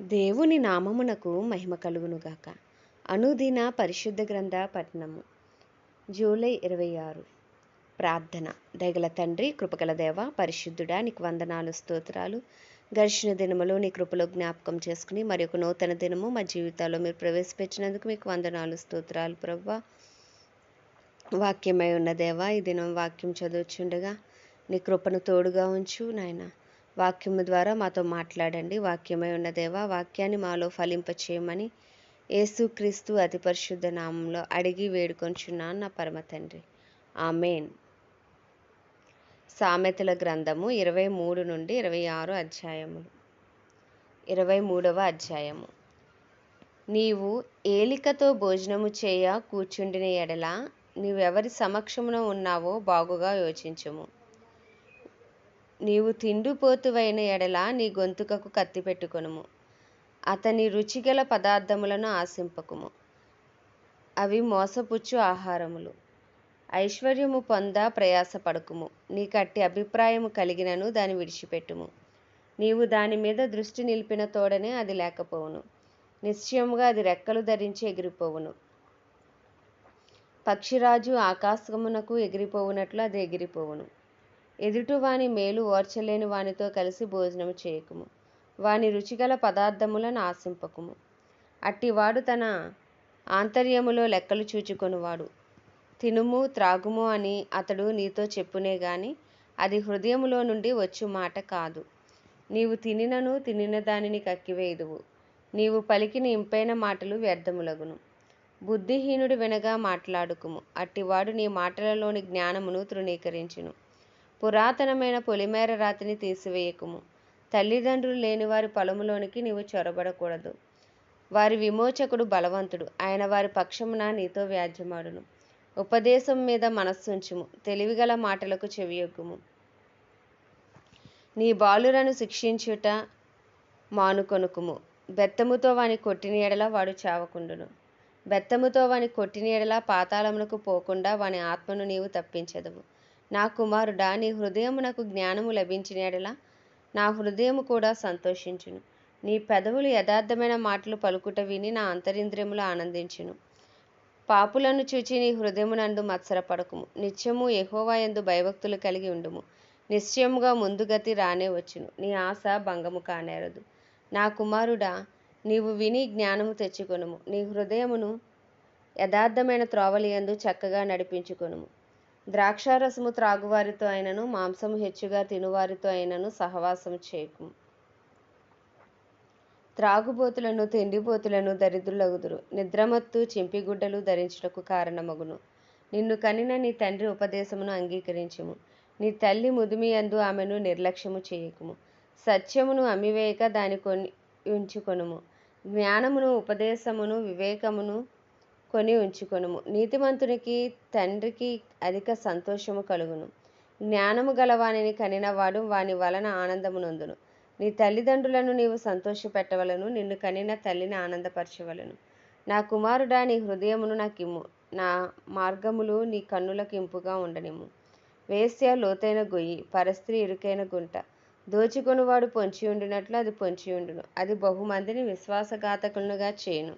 దేవుని నామమునకు మహిమ కలుగునుగాక. అనుదిన పరిశుద్ధ గ్రంథ పట్టణము జూలై ఇరవై ఆరు ప్రార్థన. దయగల తండ్రి కృపగల దేవ పరిశుద్ధుడా నీకు వందనాలు స్తోత్రాలు. ఘర్షణ దినములో నీ కృపలో జ్ఞాపకం చేసుకుని మరి ఒక నూతన దినము మా జీవితాల్లో మీరు ప్రవేశపెట్టినందుకు మీకు వందనాలు స్తోత్రాలు ప్రవ్వా. వాక్యమై ఉన్న దేవా ఈ దినం వాక్యం చదువుచుండగా నీ కృపను తోడుగా ఉంచు నాయనా. వాక్యము ద్వారా మాతో మాట్లాడండి. వాక్యమై ఉన్న దేవా వాక్యాన్ని మాలో ఫలింపచేయమని యేసుక్రీస్తు అతి పరిశుద్ధ నామంలో అడిగి వేడుకొంచున్నాను నా పరమ తండ్రి. ఆమెన్. సామెతల గ్రంథము ఇరవై మూడు నుండి ఇరవై ఆరు అధ్యాయములు ఇరవై మూడవ అధ్యాయము. నీవు ఏలికతో భోజనము చేయ కూర్చుండిన ఎడల నీవెవరి సమక్షమున ఉన్నావో బాగుగా యోచించుము. నీవు తిండిపోతువైన ఎడల నీ గొంతుకకు కత్తి పెట్టుకొనుము. అతని రుచిగల పదార్థములను ఆశింపకుము. అవి మోసపుచ్చు ఆహారములు. ఐశ్వర్యము పొంద ప్రయాసపడకుము. నీకట్టి అభిప్రాయము కలిగినను దాన్ని విడిచిపెట్టుము. నీవు దాని మీద దృష్టి నిలిపిన తోడనే అది లేకపోవును. నిశ్చయముగా అది రెక్కలు ధరించి ఎగిరిపోవును. పక్షిరాజు ఆకాశమునకు ఎగిరిపోవునట్లు అది ఎగిరిపోవును. ఎదుటివాని మేలు ఓర్చలేని వానితో కలిసి భోజనము చేయకుము. వాని రుచిగల పదార్థములను ఆశింపకుము. అట్టివాడు తన ఆంతర్యములో లెక్కలు చూచుకొనివాడు. తినుము త్రాగుము అని అతడు నీతో చెప్పునే గాని అది హృదయములో నుండి వచ్చు మాట కాదు. నీవు తినినను తినిన దానిని కక్కివేయుదువు. నీవు పలికిన ఇంపైన మాటలు వ్యర్థములగును. బుద్ధిహీనుడు వినగా మాట్లాడుకుము. అట్టివాడు నీ మాటలలోని జ్ఞానమును తృణీకరించును. పురాతనమైన పొలిమేర రాతిని తీసివేయకుము. తల్లిదండ్రులు లేని వారి పొలములోనికి నీవు చొరబడకూడదు. వారి విమోచకుడు బలవంతుడు. ఆయన వారి పక్షమున నీతో వ్యాజ్యమాడును. ఉపదేశం మీద మనస్సుంచుము. తెలివిగల మాటలకు చెవియొగ్గుము. నీ బాలురను శిక్షించుట మానుకొనుకుము. బెత్తముతో వాని కొట్టిన ఎడల వాడు చావకుండును. బెత్తముతో వాని కొట్టిన ఎడల పాతాళమునకు పోకుండా వాని ఆత్మను నీవు తప్పించదవు. నా కుమారుడా నీ హృదయమునకు జ్ఞానము లభించిన ఎడల నా హృదయము కూడా సంతోషించును. నీ పెదవులు యథార్థమైన మాటలు పలుకుట విని నా అంతరింద్రియములు ఆనందించును. పాపులను చూచి నీ హృదయమునందు మత్సరపడకుము. నిత్యము ఎహోవా ఎందు భయభక్తులు కలిగి ఉండుము. నిశ్చయముగా ముందుగతి రానే వచ్చును. నీ ఆశ భంగము కానేరదు. నా కుమారుడా నీవు విని జ్ఞానము తెచ్చుకొనుము. నీ హృదయమును యథార్థమైన త్రోవలియందు చక్కగా నడిపించుకొనుము. ద్రాక్షారసము త్రాగువారితో అయినను మాంసము హెచ్చుగా తినువారితో అయినను సహవాసం చేయకు త్రాగుబోతులను తిండిపోతులను దరిద్రులగుదురు. నిద్రమత్తు చింపిగుడ్డలు ధరించుటకు కారణమగును. నిన్ను కనిన నీ తండ్రి ఉపదేశమును అంగీకరించుము. నీ తల్లి ముదిమియందు ఆమెను నిర్లక్ష్యము చేయకుము. సత్యమును అమివేయక దాని కొని ఉంచుకొనుము. జ్ఞానమును ఉపదేశమును వివేకమును కొని ఉంచుకొనుము. నీతిమంతునికి తండ్రికి అధిక సంతోషము కలుగును. జ్ఞానము గలవానిని కనినవాడు వాని వలన ఆనందము నొందును. నీ తల్లిదండ్రులను నీవు సంతోషపెట్టవలను నిన్ను కనిన తల్లిని ఆనందపరచవలను. నా కుమారుడా నీ హృదయమును నాకిమ్ము. నా మార్గములు నీ కన్నులకు ఇంపుగా ఉండనిమ్ము. వేశ్య లోతైన గొయ్యి పరస్త్రీ ఇరుకైన గుంట. దోచుకొనివాడు పొంచి ఉండినట్లు అది పొంచి ఉండును. అది బహుమందిని విశ్వాసఘాతకులుగా చేయను.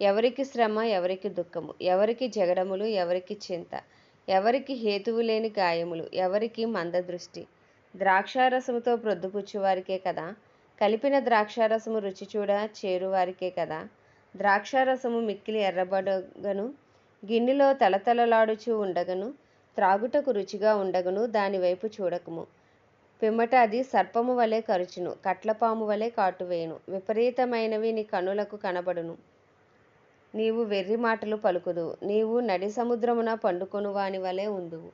ఎవరికి శ్రమ ఎవరికి దుఃఖము? ఎవరికి జగడములు ఎవరికి చింత? ఎవరికి హేతువు లేని గాయములు? ఎవరికి మందదృష్టి? ద్రాక్షారసముతో ప్రొద్దుపుచ్చువారికే కదా? కలిపిన ద్రాక్షారసము రుచి చూడ చేరువారికే కదా? ద్రాక్షారసము మిక్కిలి ఎర్రబడగను గిన్నెలో తలతలలాడుచూ ఉండగను త్రాగుటకు రుచిగా ఉండగను దానివైపు చూడకము. పిమ్మట అది సర్పము వలె కరుచును కట్లపాము వలె కాటువేయును విపరీతమైనవి నీ కనులకు కనబడును. నీవు వెర్రి మాటలు పలుకుదు. నీవు నడి సముద్రమున పండుకొను వాని వలె ఉందువు.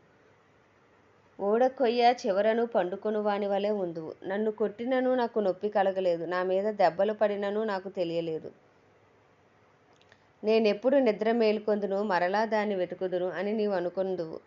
ఓడ కొయ్య చివరను పండుకొను వాని వలె ఉందువు. నన్ను కొట్టినను నాకు నొప్పి కలగలేదు. నా మీద దెబ్బలు పడినను నాకు తెలియలేదు. నేనెప్పుడు నిద్ర మేలుకొందును మరలా దాన్ని వెతుకుదును అని నీవు అనుకుందువు.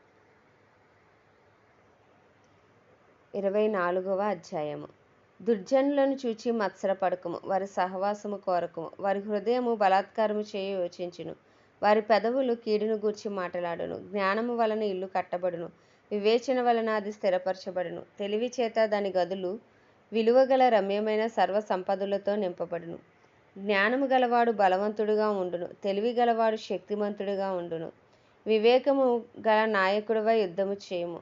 ఇరవై నాలుగవ అధ్యాయము. దుర్జనులను చూచి మత్సరపడకము. వారి సహవాసము కోరకము. వారి హృదయము బలాత్కారము చేయి యోచించును. వారి పెదవులు కీడును గూర్చి మాట్లాడును. జ్ఞానము వలన ఇల్లు కట్టబడును. వివేచన వలన అది స్థిరపరచబడును. తెలివి చేత దాని గదులు విలువగల రమ్యమైన సర్వ సంపదలతో నింపబడును. జ్ఞానము గలవాడు బలవంతుడుగా ఉండును. తెలివి గలవాడు శక్తిమంతుడుగా ఉండును. వివేకము గల నాయకుడివై యుద్ధము చేయము.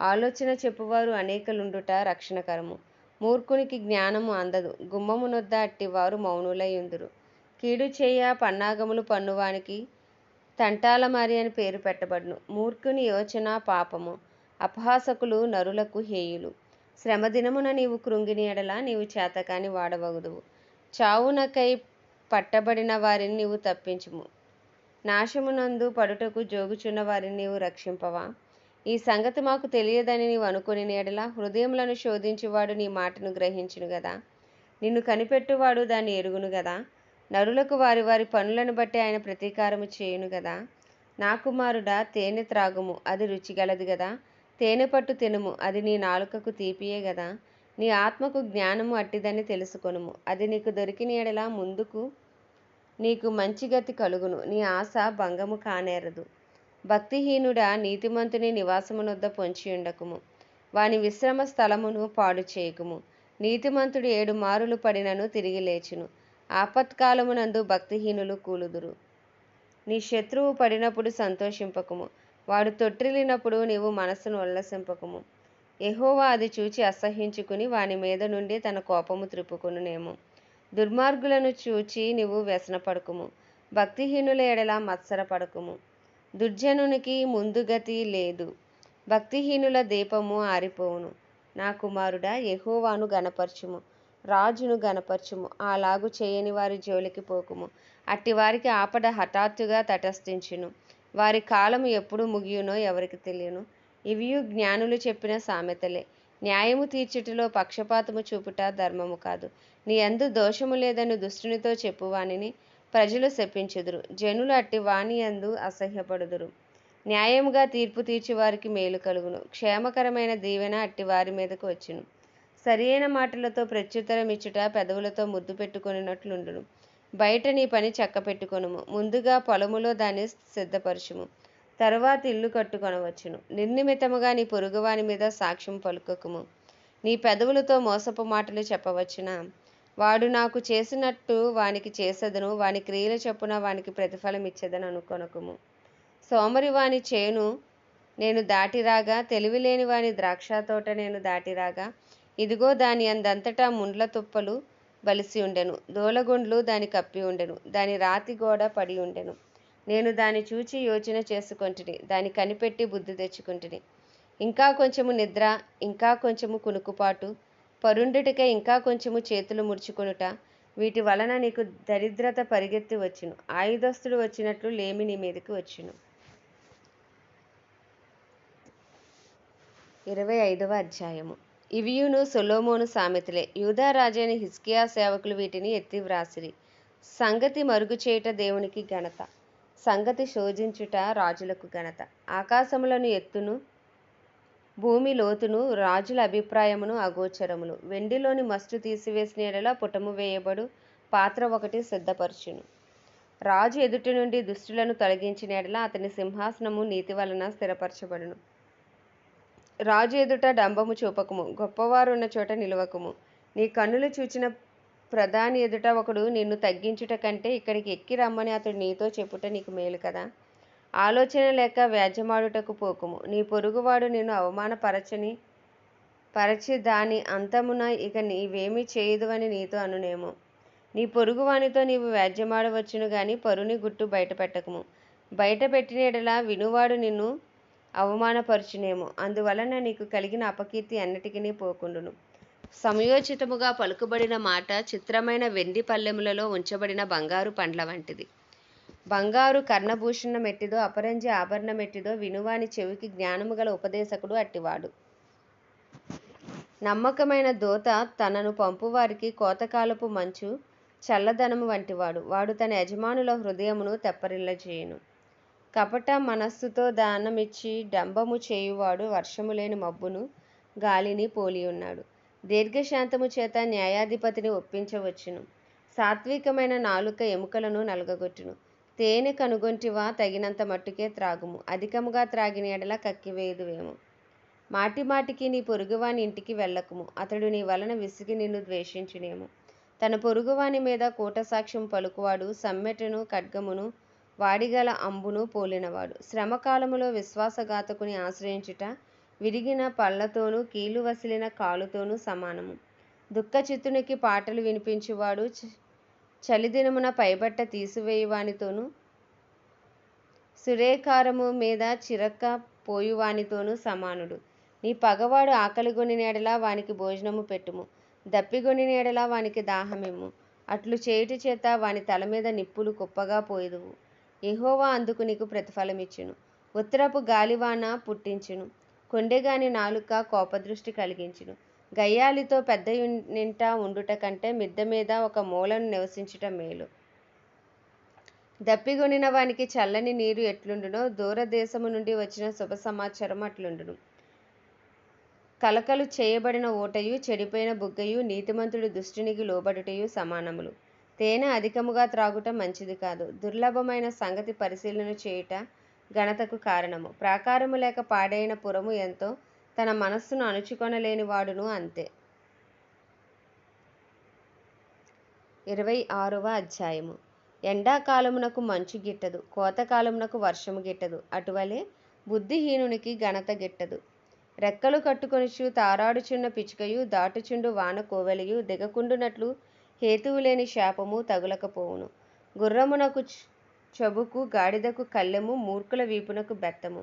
ఆలోచన చెప్పువారు అనేకలుండుట రక్షణకరము. మూర్ఖునికి జ్ఞానము అందదు. గుమ్మమునొద్ద అట్టివారు మౌనులై ఉందురు కీడు చేయ పన్నాగములు పన్నువానికి తంటాలమారి అని పేరు పెట్టబడును. మూర్ఖుని యోచన పాపము. అపహాసకులు నరులకు హేయులు. శ్రమదినమున నీవు కృంగిని ఎడల నీవు చేతకాని వాడవగుదువు. చావునకై పట్టబడిన వారిని నీవు తప్పించుము. నాశమునందు పడుటకు జోగుచున్న వారిని నీవు రక్షింపవా? ఈ సంగతి మాకు తెలియదని నీవు అనుకుని నేడలా హృదయములను శోధించువాడు నీ మాటను గ్రహించును గదా. నిన్ను కనిపెట్టువాడు దాన్ని ఎరుగును గదా. నరులకు వారి వారి పనులను బట్టి ఆయన ప్రతీకారము చేయును గదా. నా కుమారుడా తేనె త్రాగుము అది రుచిగలది గదా. తేనె పట్టు తినుము అది నీ నాలుకకు తీపియే గదా. నీ ఆత్మకు జ్ఞానము అట్టిదని తెలుసుకొనుము అది నీకు దొరికిన ఎడలా ముందుకు నీకు మంచి గతి కలుగును. నీ ఆశ భంగము కానేరదు. భక్తిహీనుడా నీతిమంతుని నివాసమునొద్ద పొంచియుండకుము. వాని విశ్రమ స్థలమును పాడు చేయకుము. నీతిమంతుడు ఏడు మారులు పడినను తిరిగి లేచును. ఆపత్కాలమునందు భక్తిహీనులు కూలుదురు. నీ శత్రువు పడినప్పుడు సంతోషింపకుము. వాడు తొట్టిల్లినప్పుడు నీవు మనస్సును ఉల్లసింపకుము. ఎహోవా అది చూచి అసహ్యించుకుని వాని మీద నుండి తన కోపము త్రిప్పుకొనునేమో. దుర్మార్గులను చూచి నీవు వ్యసనపడకుము. భక్తిహీనుల ఎడల మత్సరపడకుము. దుర్జనునికి ముందుగతి లేదు. భక్తిహీనుల దీపము ఆరిపోవును. నా కుమారుడా యహోవాను గనపరచుము రాజును గనపరచుము అలాగు చేయని వారి జోలికి పోకుము. అట్టి వారికి ఆపద హఠాత్తుగా తటస్థించును. వారి కాలము ఎప్పుడు ముగియునో ఎవరికి తెలియను. ఇవియు జ్ఞానులు చెప్పిన సామెతలే. న్యాయము తీర్చుటలో పక్షపాతము చూపుట ధర్మము కాదు. నీ అందు దోషము లేదని దుష్టునితో చెప్పువానిని ప్రజలు శపించుదురు. జనులు అట్టి వాణియందు అసహ్యపడుదురు. న్యాయముగా తీర్పు తీర్చి వారికి మేలు కలుగును. క్షేమకరమైన దీవెన అట్టి వారి మీదకు వచ్చును. సరియైన మాటలతో ప్రత్యుత్తరం ఇచ్చుట పెదవులతో ముద్దు పెట్టుకొనినట్లుండును. బయట నీ పని చక్క పెట్టుకొనుము ముందుగా పొలములో దాన్ని సిద్ధపరచుము. తరువాత ఇల్లు కట్టుకొనవచ్చును. నిర్నిమితముగా నీ పొరుగువాని మీద సాక్ష్యం పలుకకుము. నీ పెదవులతో మోసపు మాటలు చెప్పవచ్చునా? వాడు నాకు చేసినట్టు వానికి చేసెదను వాని క్రియల చొప్పున వానికి ప్రతిఫలం ఇచ్చేదని అనుకొనకుము. సోమరి వాని చేను నేను దాటిరాగా తెలివిలేని వాని ద్రాక్ష తోట నేను దాటిరాగా ఇదిగో దాని అందంతటా ముండ్ల తుప్పలు బలిసి ఉండెను దోలగుండ్లు దాని కప్పి ఉండెను దాని రాతి గోడ పడి ఉండెను. నేను దాని చూచి యోచన చేసుకొంటిని దాని కనిపెట్టి బుద్ధి తెచ్చుకుంటుని. ఇంకా కొంచెము నిద్ర ఇంకా కొంచెము కునుకుపాటు పరుండుటకే ఇంకా కొంచెము చేతులు ముడుచుకొనుట. వీటి వలన నీకు దరిద్రత పరిగెత్తి వచ్చును. ఆయుధస్తుడు వచ్చినట్లు లేమి నీ మీదకి వచ్చును. ఇరవై ఐదవ అధ్యాయము. ఇవియును సొలోమోను సామెతలే. యూదారాజైన హిస్కియా సేవకులు వీటిని ఎత్తి వ్రాసిరి. సంగతి మరుగు చేయుట దేవునికి ఘనత. సంగతి శోధించుట రాజులకు ఘనత. ఆకాశములను ఎత్తును భూమి లోతును రాజుల అభిప్రాయమును అగోచరములు వెండిలోని మస్టు తీసివేసిన ఎడల పుటము వేయబడు పాత్ర ఒకటి సిద్ధపరచును. రాజు ఎదుటి నుండి దుష్టులను తొలగించిన ఎడల అతని సింహాసనము నీతి వలన స్థిరపరచబడును. రాజు ఎదుట డంబము చూపకము గొప్పవారు ఉన్న చోట నిలవకము. నీ కన్నులు చూచిన ప్రధాని ఎదుట ఒకడు నిన్ను తగ్గించుట కంటే ఇక్కడికి ఎక్కి రమ్మని అతడు నీతో చెప్పుట నీకు మేలు కదా? ఆలోచన లేక వ్యాజ్యమాడుటకు పోకుము. నీ పొరుగువాడు నిన్ను అవమానపరచని పరచి దాని అంతమున ఇక నీవేమీ చేయదు అని నీతో అనునేమో. నీ పొరుగువానితో నీవు వ్యాజ్యమాడవచ్చును గాని పరుని గుట్టు బయట పెట్టకము ఎడల వినువాడు నిన్ను అవమానపరచునేమో. అందువలన నీకు కలిగిన అపకీర్తి అన్నిటికీ పోకుండును. సమయోచితముగా పలుకుబడిన మాట చిత్రమైన వెండి పల్లెములలో ఉంచబడిన బంగారు పండ్ల వంటిది. బంగారు కర్ణభూషణ మెట్టిదో అపరంజి ఆభరణ మెట్టిదో వినువాని చెవికి జ్ఞానము గల ఉపదేశకుడు అట్టివాడు. నమ్మకమైన దోత తనను పంపువారికి కోతకాలపు మంచు చల్లదనము వంటివాడు. వాడు తన యజమానుల హృదయమును తెప్పరిల్లజేయును. కపట మనస్సుతో దానమిచ్చి డంబము చేయువాడు వర్షము లేని మబ్బును గాలిని పోలి ఉన్నాడు దీర్ఘశాంతము చేత న్యాయాధిపతిని ఒప్పించవచ్చును. సాత్వికమైన నాలుక ఎముకలను నలగగొట్టును. తేనె కనుగొంటివా తగినంత మట్టుకే త్రాగుము. అధికముగా త్రాగిన ఎడల కక్కివేయుదువేమో మాటిమాటికి నీ పొరుగువాని ఇంటికి వెళ్ళకుము. అతడు నీ వలన విసిగి నిన్ను ద్వేషించునేమో. తన పొరుగువాని మీద కూటసాక్ష్యం పలుకువాడు సమ్మెటను ఖడ్గమును వాడిగల అంబును పోలినవాడు. శ్రమకాలములో విశ్వాసఘాతకుని ఆశ్రయించుట విరిగిన పళ్ళతోనూ కీలు వసిలిన కాలుతోనూ సమానము. దుఃఖచిత్తునికి పాటలు వినిపించువాడు చలిదినమున పైబట్ట తీసివేయువానితోనూ సురేకారము మీద చిరక్క పోయువానితోనూ సమానుడు. నీ పగవాడు ఆకలిగొని నీడలా వానికి భోజనము పెట్టుము. దప్పిగొని నీడలా వానికి దాహమిమ్ము. అట్లు చేయుటి చేత వాని తల మీద నిప్పులు కుప్పగా పోయిదువు. ఎహోవా అందుకు నీకు ప్రతిఫలమిచ్చును. ఉత్తరపు గాలివాన పుట్టించును. కొండెగాని నాలుక కోపదృష్టి కలిగించును. గయ్యాలితో పెద్ద నింట ఉండుట కంటే మిద్దె మీద ఒక మూలను నివసించుట మేలు. దప్పిగొనిన వానికి చల్లని నీరు ఎట్లుండునో దూరదేశము నుండి వచ్చిన శుభ సమాచారం అట్లుండును. కలకలు చేయబడిన ఓటయు చెడిపోయిన బుగ్గయు నీతిమంతుడు దుష్టునికి లోబడుటయు సమానములు. తేనె అధికముగా త్రాగుట మంచిది కాదు. దుర్లభమైన సంగతి పరిశీలన చేయుట ఘనతకు కారణము. ప్రాకారము లేక పాడైన పురము ఎంతో తన మనస్సును అణుచుకొనలేని వాడును అంతే. ఇరవై ఆరవ అధ్యాయము. ఎండాకాలమునకు మంచు గిట్టదు కోతకాలమునకు వర్షము గిట్టదు అటువలే బుద్ధిహీనునికి ఘనత గిట్టదు. రెక్కలు కట్టుకొనిచు తారాడుచున్న పిచ్చుకయు దాటుచుండు వాన కోవెలయు దిగకుండునట్లు హేతువు లేని శాపము తగులకపోవును. గుర్రమునకు చెబుకు గాడిదకు కళ్ళెము మూర్ఖుల వీపునకు బెత్తము.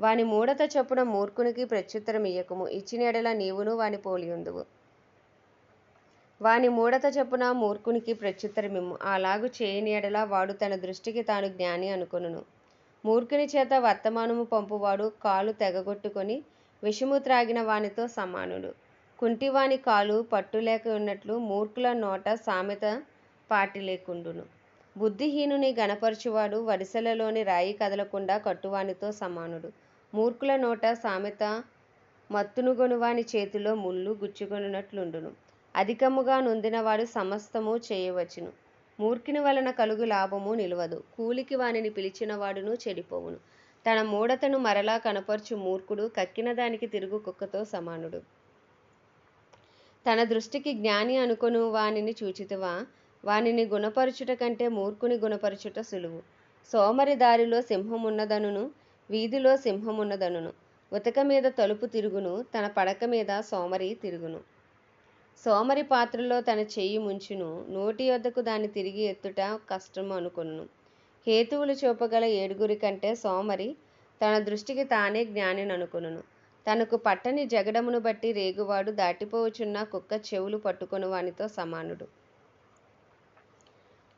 వాని మూడత చొప్పున మూర్ఖునికి ప్రత్యుత్తరం ఇయ్యకుము. ఇచ్చిన ఎడల నీవును వాని పోలియుందువు వాని మూడత చొప్పున మూర్ఖునికి ప్రత్యుత్తరమిమ్ము అలాగు చేయని ఎడల వాడు తన దృష్టికి తాను జ్ఞాని అనుకొనును. మూర్ఖుని చేత వర్తమానము పంపువాడు కాలు తెగగొట్టుకొని విషము త్రాగిన వానితో సమానుడు. కుంటివాని కాలు పట్టులేక ఉన్నట్లు మూర్ఖుల నోట సామెత పాటి లేకుండును. బుద్ధిహీనుని గణపరచువాడు వరిసెలలోని రాయి కదలకుండా కట్టువానితో సమానుడు. మూర్ఖుల నోట సామెత మత్తునుగొనువాని చేతిలో ముళ్ళు గుచ్చుకొనున్నట్లుండును. అధికముగా నొందినవాడు సమస్తము చేయవచ్చును. మూర్ఖుని వలన కలుగు లాభము నిలవదు. కూలికి వానిని పిలిచిన వాడును చెడిపోవును. తన మూడతను మరలా కనపరచు మూర్ఖుడు కక్కిన దానికి తిరుగు కుక్కతో సమానుడు. తన దృష్టికి జ్ఞాని అనుకొను వానిని చూచితివా? వానిని గుణపరచుట కంటే మూర్ఖుని గుణపరచుట సులువు. సోమరి దారిలో సింహమున్నదనును వీధిలో సింహమున్నదనును. ఉతక మీద తలుపు తిరుగును తన పడక మీద సోమరి తిరుగును. సోమరి పాత్రలో తన చెయ్యి ముంచును నోటి యొద్దకు దాన్ని తిరిగి ఎత్తుట కష్టం అనుకును హేతువులు చూపగల ఏడుగురి కంటే సోమరి తన దృష్టికి తానే జ్ఞానిని తనకు పట్టని జగడమును బట్టి రేగువాడు దాటిపోవచున్న కుక్క చెవులు పట్టుకొని వానితో సమానుడు.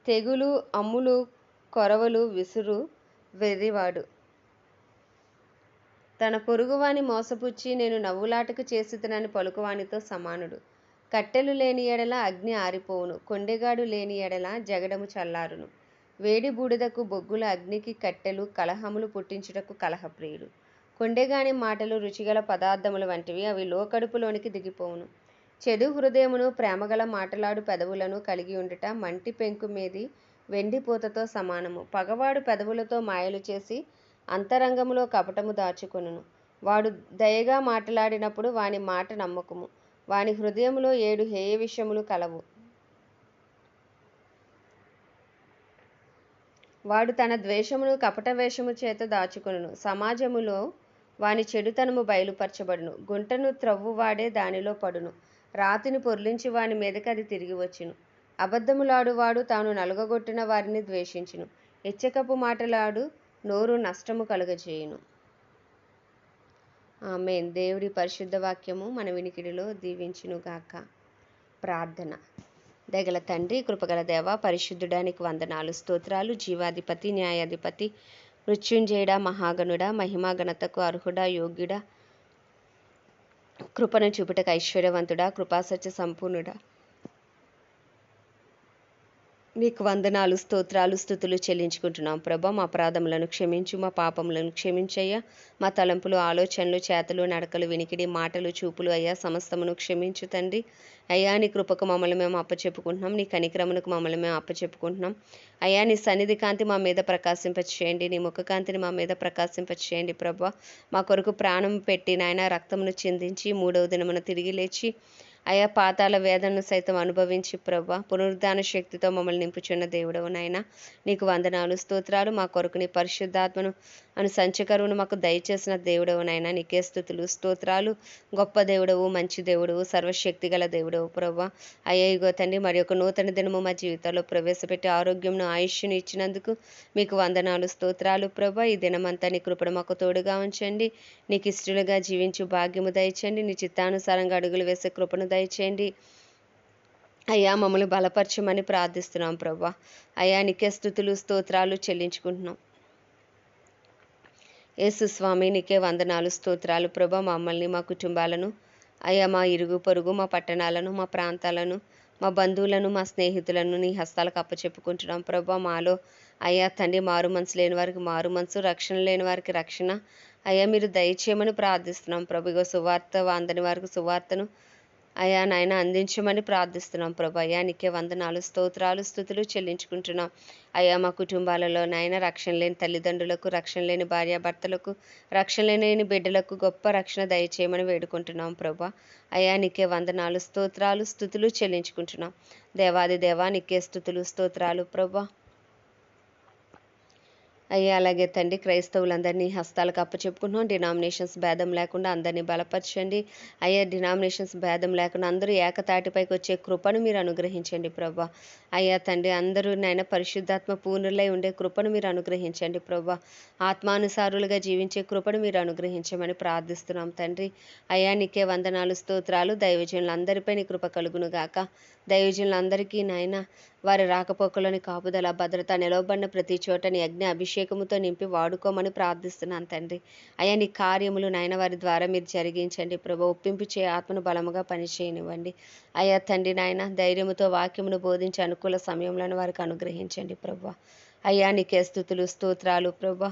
తెగులు అమ్ములు కొరవలు విసురు వెర్రివాడు. తన పొరుగువాని మోసపుచ్చి నేను నవ్వులాటకు చేసితనని పలుకువానితో సమానుడు. కట్టెలు లేని ఎడల అగ్ని ఆరిపోవును కొండెగాడు లేని ఎడల జగడము చల్లారును. వేడి బూడిదకు బొగ్గుల అగ్నికి కట్టెలు కలహములు పుట్టించుటకు కలహప్రియుడు. కొండెగాని మాటలు రుచిగల పదార్థములు వంటివి అవి లోకడుపులోనికి దిగిపోవును. చెడు హృదయమును ప్రేమగల మాటలాడు పెదవులను కలిగి ఉండుట మంటి పెంకు మీది వెండిపూతతో సమానము. పగవాడు పెదవులతో మాయలు చేసి అంతరంగములో కపటము దాచుకొనును. వాడు దయగా మాట్లాడినప్పుడు వాని మాట నమ్మకము. వాని హృదయములో ఏడు హేయ విషయములు కలవు. వాడు తన ద్వేషమును కపట వేషము చేత దాచుకొనును. సమాజములో వాని చెడుతనము బయలుపరచబడును. గుంటను త్రవ్వువాడే దానిలో పడును. రాతిని పొర్లించి వాని మీదకి అది తిరిగి వచ్చును. అబద్ధములాడువాడు తాను నలుగగొట్టిన వారిని ద్వేషించును. ఎచ్చకపు మాటలాడు నోరు నష్టము కలుగజేయును. ఆమెన్. దేవుడి పరిశుద్ధ వాక్యము మన వినికిడిలో దీవించునుగాక. ప్రార్థన. దగల తండ్రి కృపగల దేవ పరిశుద్ధుడానికి వందనాలు స్తోత్రాలు జీవాధిపతి న్యాయాధిపతి మృత్యుంజయుడ మహాగణుడ మహిమా ఘనతకు అర్హుడా యోగ్యుడా కృపను చూపుటకు ఐశ్వర్యవంతుడా కృపాసత్య సంపూర్ణుడా నీకు వందనాలు స్తోత్రాలు స్థుతులు చెల్లించుకుంటున్నాం ప్రభా. మా అపరాధములను క్షమించు మా పాపములను క్షమించయ్యా. మా తలంపులు ఆలోచనలు చేతలు నడకలు వినికిడి మాటలు చూపులు అయ్యా. సమస్తమును క్షమించు తండ్రి. అయ్యా నీ కృపకు మమ్మల్ని మేము అప్పచెప్పుకుంటున్నాం. నీ కనిక్రమణకు మమ్మల్ని మేము అప్పచెప్పుకుంటున్నాం. అయ్యా నీ సన్నిధి కాంతి మా మీద ప్రకాశింపచేయండి. నీ ముఖ కాంతిని మా మీద ప్రకాశింపచేయండి ప్రభా. మా కొరకు ప్రాణం పెట్టి నాయన రక్తమును చిందించి మూడవ దినమున తిరిగి లేచి అయా పాతాల వేదనను సైతం అనుభవించి ప్రభా పునరుద్ధాన శక్తితో మమ్మల్ని నింపుచున్న దేవుడవు నాయన. నీకు వందనాలు స్తోత్రాలు. మా కొరకు నీ పరిశుద్ధాత్మను అను సంచకరువును మాకు దయచేసిన దేవుడవు నాయన. నీకే స్థుతులు స్తోత్రాలు. గొప్ప దేవుడవు మంచి దేవుడవు సర్వశక్తి గల దేవుడవు ప్రభ అయ్యా ఇగో తండ్రి మరి ఒక నూతన దినము మా జీవితాల్లో ప్రవేశపెట్టి ఆరోగ్యంను ఆయుష్ను ఇచ్చినందుకు మీకు వందనాలు స్తోత్రాలు ప్రభ ఈ దినమంతా నీ కృపణ మాకు తోడుగా ఉంచండి. నీకు ఇష్టలుగా జీవించు భాగ్యము దయచండి. నీ చిత్తానుసారంగా అడుగులు వేసే కృపను దయచేయండి. అయ్యా మమ్మల్ని బలపరచమని ప్రార్థిస్తున్నాం ప్రభా. అయ్యా నీకే స్థుతులు స్తోత్రాలు చెల్లించుకుంటున్నాం. యేసు స్వామి నీకే వందనాలు స్తోత్రాలు ప్రభా. మమ్మల్ని మా కుటుంబాలను అయ్యా మా ఇరుగు పొరుగు మా పట్టణాలను మా ప్రాంతాలను మా బంధువులను మా స్నేహితులను నీ హస్తాలకు అప్పచెప్పుకుంటున్నాం ప్రభా. మాలో అయ్యా తండ్రి మారు మనసు లేని వారికి మారు మనసు రక్షణ లేని వారికి రక్షణ. అయ్యా మీరు దయచేయమని ప్రార్థిస్తున్నాం ప్రభుగో సువార్త అందని వారికి సువార్తను అయ్యా నాయన అందించమని ప్రార్థిస్తున్నాం ప్రభు. అయ్యా నీకే వందనాలు స్తోత్రాలు స్థుతులు చెల్లించుకుంటున్నాం. అయ్యా మా కుటుంబాలలో నాయన రక్షణ లేని తల్లిదండ్రులకు రక్షణ లేని భార్యాభర్తలకు రక్షణ లేని బిడ్డలకు గొప్ప రక్షణ దయచేయమని వేడుకుంటున్నాం ప్రభా. అయ్యా నీకే వందనాలు స్తోత్రాలు స్థుతులు చెల్లించుకుంటున్నాం. దేవాది దేవా నీకే స్థుతులు స్తోత్రాలు ప్రభా. అయ్యా అలాగే తండ్రి క్రైస్తవులందరినీ హస్తాలకు అప్పచెప్పుకుంటున్నాం. డినామినేషన్స్ భేదం లేకుండా అందరినీ బలపరచండి. అయ్యా డినామినేషన్స్ భేదం లేకుండా అందరూ ఏకతాటిపైకి వచ్చే కృపను మీరు అనుగ్రహించండి ప్రభా. అయ్యా తండ్రి అందరూ నాయన పరిశుద్ధాత్మ పూర్ణులై ఉండే కృపను మీరు అనుగ్రహించండి ప్రభా. ఆత్మానుసారులుగా జీవించే కృపను మీరు అనుగ్రహించమని ప్రార్థిస్తున్నాం తండ్రి. అయ్యా నీకే వందనాలు స్తోత్రాలు. దైవజనులందరిపై నీ కృప కలుగును గాక దైవజనులందరికీ నాయన వారి రాకపోకలోని కాపుదల భద్రత నిలవబడిన ప్రతి చోటని అగ్ని అభిషేకముతో నింపి వాడుకోమని ప్రార్థిస్తున్నాను తండ్రి. అయ్యా నీ కార్యములు నాయన వారి ద్వారా మీరు జరిగించండి. ప్రభు ఒప్పింపు చే ఆత్మను బలముగా పనిచేయనివ్వండి. అయ్యా తండ్రి నాయన ధైర్యముతో వాక్యమును బోధించి అనుకూల సమయంలో వారికి అనుగ్రహించండి ప్రభు. అయ్యా నీకే స్థుతులు స్తోత్రాలు ప్రభా.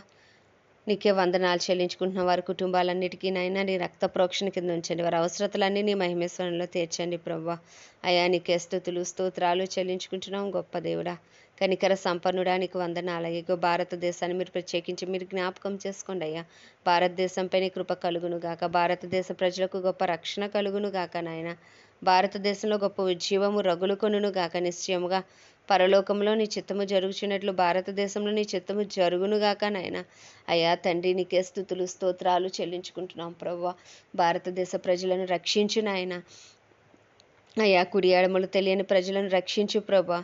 నీకే వందనాలు చెల్లించుకుంటున్న వారి కుటుంబాలన్నిటికీ నైనా నీ రక్త ప్రోక్షణ కింద ఉంచండి. వారి అవసరతలన్నీ నీ మహిమేశ్వరంలో తీర్చండి ప్రభా అయా నీకే స్థుతులు స్తోత్రాలు చెల్లించుకుంటున్నాం గొప్ప దేవుడా. కనికర సంపన్నుడా నీకు వందనాలు. అయ్యో భారతదేశాన్ని మీరు ప్రత్యేకించి మీరు జ్ఞాపకం చేసుకోండి అయ్యా. భారతదేశంపై నీ కృప కలుగును గాక. భారతదేశ ప్రజలకు గొప్ప రక్షణ కలుగును గాక నాయన. భారతదేశంలో గొప్ప ఉజ్జీవము రగులు కొనును గాక. నిశ్చయముగా పరలోకంలో నీ చిత్తము జరుగుచున్నట్లు భారతదేశంలో నీ చిత్తము జరుగునుగాక నాయన. అయ్యా తండ్రి నీకే స్థుతులు స్తోత్రాలు చెల్లించుకుంటున్నాం. ప్రభు భారతదేశ ప్రజలను రక్షించు నాయన. అయ్యా కుడి ఎడమలు తెలియని ప్రజలను రక్షించు ప్రభా.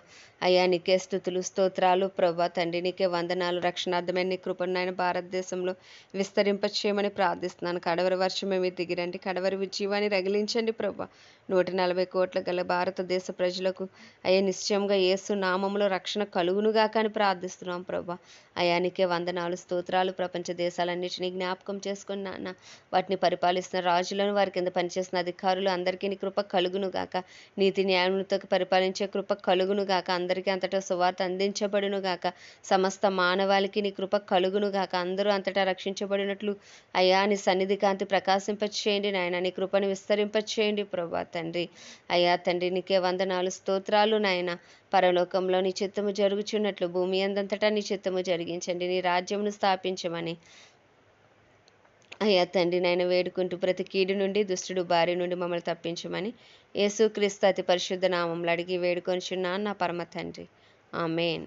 అయ్యా నీకే స్థుతులు స్తోత్రాలు ప్రభా. తండ్రి నీకే వందనాలు రక్షణార్థమైన నీ కృపను నాయన భారతదేశంలో విస్తరింపచేయమని ప్రార్థిస్తున్నాను. కడవరి వర్షమేమి దిగిరండి. కడవరి విజీవాన్ని రగిలించండి ప్రభా. నూట నలభై కోట్ల గల భారతదేశ ప్రజలకు అయ్యా నిశ్చయంగా యేసు నామంలో రక్షణ కలుగునుగా కానీ ప్రార్థిస్తున్నాం ప్రభా. అయా నీకే వందనాలు స్తోత్రాలు ప్రపంచ దేశాలన్నింటినీ జ్ఞాపకం చేసుకుని నాన్న వాటిని పరిపాలిస్తున్న రాజులను వారి కింద పనిచేస్తున్న అధికారులు అందరికీ నీ కృప కలుగునుగాక. నీతి న్యాయములతో పరిపాలించే కృప కలుగును గాక. అందరికీ అంతటా సువార్త అందించబడును గాక. సమస్త మానవాళికి నీ కృప కలుగును గాక. అందరూ అంతటా రక్షించబడినట్లు అయ్యా నీ సన్నిధి కాంతి ప్రకాశింపచేయండి నాయన. నీ కృపను విస్తరింపచేయండి ప్రభా తండ్రి. అయ్యా తండ్రి నీకే వందనాలు స్తోత్రాలు నాయన. పరలోకంలో నీ చిత్తము జరుగుచున్నట్లు భూమి అందంతటా నీ చిత్తము జరిగించండి. నీ రాజ్యమును స్థాపించమని. అయ్యా తండ్రి నాయన వేడుకుంటూ ప్రతి కీడు నుండి దుష్టుడు బారి నుండి మమ్మల్ని తప్పించమని యేసుక్రీస్తు అతి పరిశుద్ధ నామంలో అడిగి వేడుకొనిచున్నాను. నా పరమ తండ్రి. ఆమెన్.